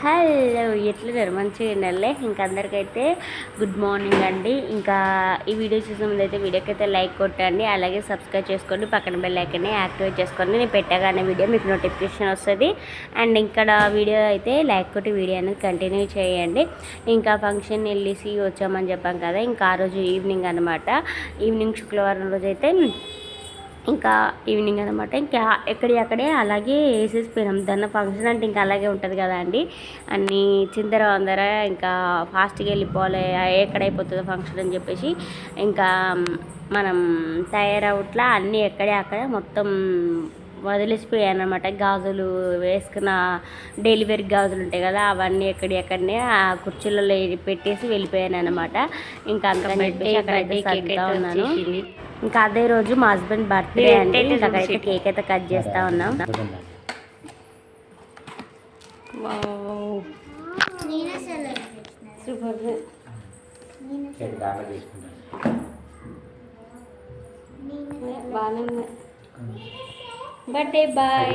Hello ఎట్లున్నారు మంచిగా ఉండాలి ఇంకా అందరికైతే గుడ్ మార్నింగ్ అండి. ఇంకా ఈ వీడియో చూసిన ముందు అయితే వీడియోకి అయితే లైక్ కొట్టండి. అలాగే సబ్స్క్రైబ్ చేసుకోండి. పక్కన బెల్ ఐకన్ని యాక్టివేట్ చేసుకోండి. నేను పెట్టగానే వీడియో మీకు నోటిఫికేషన్ వస్తుంది. అండ్ ఇక్కడ వీడియో అయితే లైక్ కొట్టి వీడియో అనేది కంటిన్యూ చేయండి. ఇంకా ఫంక్షన్ వెళ్ళేసి వచ్చామని చెప్పాం కదా. ఇంకా ఆ రోజు ఈవినింగ్ అనమాట ఈవినింగ్ శుక్రవారం రోజు అయితే ఇంకా ఈవినింగ్ అనమాట ఇంకా ఎక్కడి అక్కడే అలాగే వేసేసిపోయినాం. దాని ఫంక్షన్ అంటే ఇంకా అలాగే ఉంటుంది కదా అండి. అన్నీ చిందర వందర ఇంకా ఫాస్ట్గా వెళ్ళిపోవాలి. ఎక్కడైపోతుందో ఫంక్షన్ అని చెప్పేసి ఇంకా మనం తయారవుట్లా అన్నీ ఎక్కడే అక్కడే మొత్తం వదిలేసిపోయాను అనమాట గాజులు వేసుకున్న డెలివరీ గాజులు ఉంటాయి కదా అవన్నీ ఎక్కడి ఎక్కడనే ఆ కుర్చీలలో పెట్టేసి వెళ్ళిపోయాను అనమాట ఇంకా అంత సర్దుతా ఉన్నాను. ఇంకా అదే రోజు మా హస్బెండ్ బర్త్డే అండి. ఇంకా అక్కడైతే కేక్ అయితే కట్ చేస్తా ఉన్నాం. సూపర్ బాగానే బర్త్డే బాయ్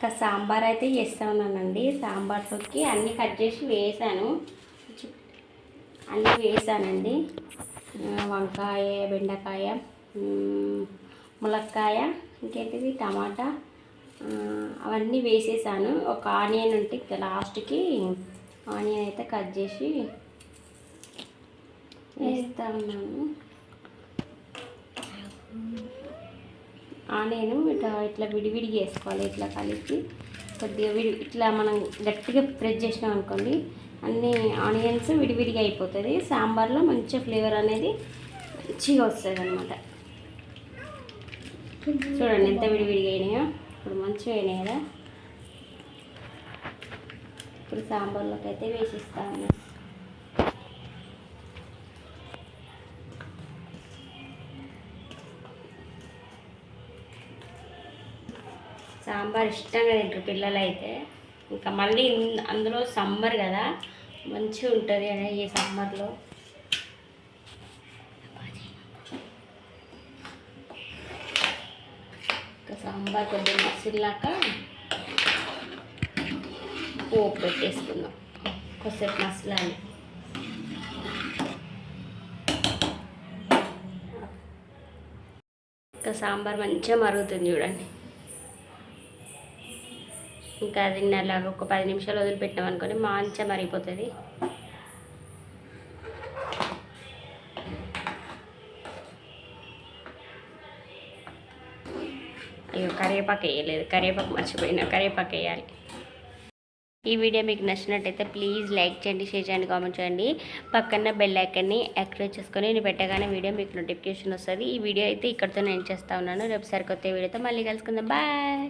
ఇంకా సాంబార్ అయితే చేస్తా ఉన్నానండి సాంబార్లోకి అన్నీ కట్ చేసి వేసాను. అన్నీ వేసానండి. వంకాయ బెండకాయ ములక్కాయ ఇంకేంటిది? టమాటా అవన్నీ వేసేసాను. ఒక ఆనియన్ ఉంటే ఇంకా లాస్ట్కి ఆనియన్ అయితే కట్ చేసి వేస్తా ఉన్నాను ఆనియన్ ఇట్లా ఇట్లా విడివిడిగా వేసుకోవాలి ఇట్లా కలిపి కొద్దిగా విడి ఇట్లా మనం గట్టిగా ప్రెస్ చేసినాం అనుకోండి అన్ని ఆనియన్స్ విడివిడిగా అయిపోతుంది. సాంబార్లో మంచిగా ఫ్లేవర్ అనేది మంచిగా వస్తుంది అనమాట చూడండి ఎంత విడివిడిగా అయినాయో. ఇప్పుడు మంచిగా అయినాయి కదా. ఇప్పుడు సాంబార్లోకి అయితే వేసిస్తాను సాంబార్ ఇష్టంగా తింటారు పిల్లలైతే. ఇంకా మళ్ళీ అందులో సమ్మర్ కదా మంచిగా ఉంటుంది అనే ఈ సమ్మర్లో ఇంకా సాంబార్ కొద్దిగా మసిల్లాక పోపు పెట్టేసుకుందాం. కొద్దిసేపు మసలాలి. ఇంకా సాంబార్ మంచిగా మరుగుతుంది చూడండి. ఇంకా అది ఒక పది నిమిషాలు వదిలిపెట్టినాం అనుకోని మంచిగా మరిగిపోతుంది. అయ్యో కరివేపాకు వేయలేదు. కరివేపాకు మర్చిపోయినా. కరివేపాకు వేయాలి. ఈ వీడియో మీకు నచ్చినట్టయితే ప్లీజ్ లైక్ చేయండి షేర్ చేయండి కామెంట్ చేయండి. పక్కన బెల్ ఐకన్ని యాక్టివేట్ చేసుకొని నేను పెట్టగానే వీడియో మీకు నోటిఫికేషన్ వస్తుంది. ఈ వీడియో అయితే ఇక్కడితో నేను చేస్తా ఉన్నాను. రేపు సరికొత్త వీడియోతో మళ్ళీ కలుసుకుందాం. బాయ్!